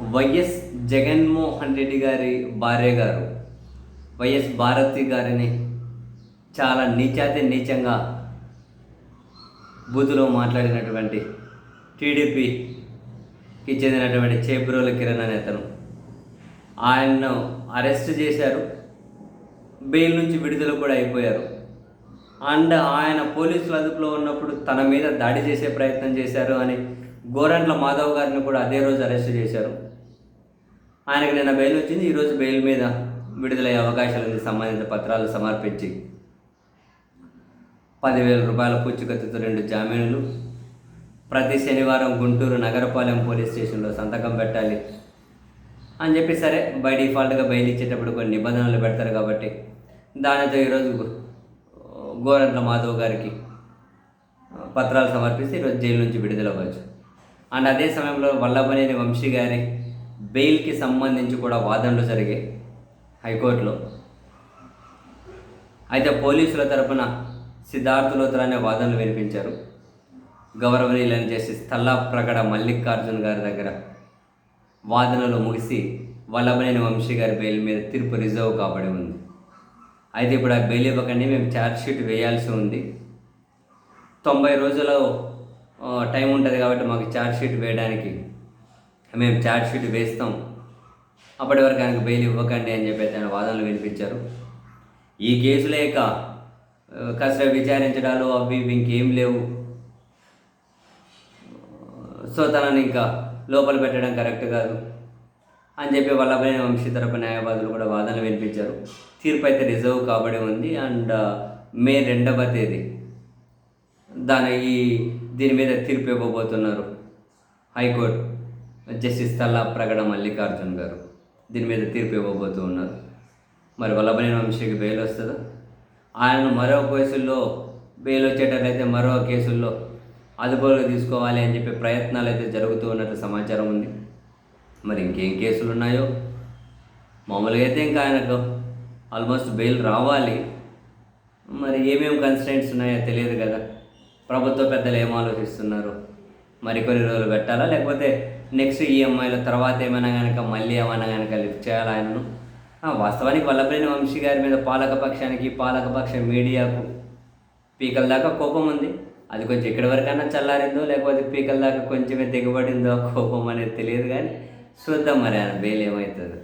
YS Jaganmohan Reddy గారి భార్య గారు వైఎస్ భారతి గారిని చాలా నీచాతి నీచంగా బూతులో మాట్లాడినటువంటి టీడీపీకి చెందినటువంటి చేబ్రోల కిరణ్ అనే అతను. ఆయన్ను అరెస్ట్ చేశారు. బెయిల్ నుంచి విడుదల కూడా అయిపోయారు. అండ్ ఆయన పోలీసుల అదుపులో ఉన్నప్పుడు తన మీద దాడి చేసే ప్రయత్నం చేశారు అని గోరంట్ల మాధవ్ గారిని కూడా అదే రోజు అరెస్ట్ చేశారు. ఆయనకు నిన్న బెయిల్ వచ్చింది ఈరోజు బెయిల్ మీద విడుదలయ్యే అవకాశాలు ఉంది. సంబంధిత పత్రాలు సమర్పించి పదివేల రూపాయల పూచికత్తుతో రెండు జామీనులు. ప్రతి శనివారం గుంటూరు నగరపాలెం పోలీస్ స్టేషన్లో సంతకం పెట్టాలి అని చెప్పి సరే బై డిఫాల్ట్గా బెయిల్ ఇచ్చేటప్పుడు కొన్ని నిబంధనలు పెడతారు కాబట్టి దానితో ఈరోజు గోరంట్ల మాధవ్ గారికి పత్రాలు సమర్పిస్తే ఈరోజు జైలు నుంచి విడుదల అవ్వచ్చు అండ్ అదే సమయంలో వల్లభనేని వంశీ గారి బెయిల్కి సంబంధించి కూడా వాదనలు జరిగాయి హైకోర్టులో. అయితే పోలీసుల తరపున సిద్ధార్థ లోత్ర అనే వాదనలు వినిపించారు. గౌరవనీయులను చేసి స్థల్లా ప్రగడ మల్లికార్జున్ గారి దగ్గర వాదనలు ముగిసి వల్లభనేని వంశీ గారి బెయిల్ మీద తీర్పు రిజర్వ్ కాబడి ఉంది. అయితే ఇప్పుడు ఆ బెయిల్ ఇవ్వకండి మేము ఛార్జ్ షీట్ వేయాల్సి ఉంది. తొంభై రోజుల్లో టైం ఉంటుంది కాబట్టి మాకు ఛార్జ్ షీట్ వేయడానికి. మేము ఛార్జ్ షీట్ వేస్తాం. అప్పటి వరకు ఆయనకు బెయిల్ ఇవ్వకండి అని చెప్పి ఆయన వాదనలు వినిపించారు. ఈ కేసులే ఇక కాస్త విచారించడాలు అవి ఇవి ఇంకేం లేవు. సో తనని ఇంకా లోపల పెట్టడం కరెక్ట్ కాదు అని చెప్పి వల్లభనేని వంశీ తరపు న్యాయవాదులు కూడా వాదనలు వినిపించారు. తీర్పు అయితే రిజర్వ్ కాబడి ఉంది అండ్ మే రెండవ తేదీ. దాని ఈ దీని మీద తీర్పు ఇవ్వబోతున్నారు. High court justice Talla Pragada Mallikarjun garu దీని మీద తీర్పు ఇవ్వబోతూ ఉన్నారు. మరి వల్లభనేని వంశీకి బెయిల్ వస్తుందా? ఆయన మరో కేసుల్లో బెయిల్ వచ్చేటట్లయితే మరో కేసుల్లో అదుపులోకి తీసుకోవాలి అని చెప్పి ప్రయత్నాలు అయితే జరుగుతూ ఉన్నట్టు సమాచారం ఉంది. మరి ఇంకేం కేసులు ఉన్నాయో? మామూలుగా అయితే ఇంకా ఆయనకు ఆల్మోస్ట్ బెయిల్ రావాలి. మరి ఏమేమి కన్స్టెంట్స్ ఉన్నాయో తెలియదు కదా. ప్రభుత్వ పెద్దలు ఏం ఆలోచిస్తున్నారు? మరి కొన్ని రోజులు పెట్టాలా? లేకపోతే నెక్స్ట్ ఈఎంఐల తర్వాత ఏమైనా కనుక మళ్ళీ ఏమైనా కనుక లిఫ్ట్ చేయాలా ఆయనను? ఆ, వాస్తవానికి వల్లభనేని వంశీ గారి మీద పాలకపక్షానికి పాలకపక్ష మీడియాకు పీకల దాకా కోపం ఉంది. అది కొంచెం ఎక్కడి వరకైనా చల్లారిందో లేకపోతే పీకల దాకా కొంచెమే దిగబడిందో ఆ కోపం అనేది తెలియదు కానీ చూద్దాం మరి ఆయన బెయిల్ ఏమవుతుంది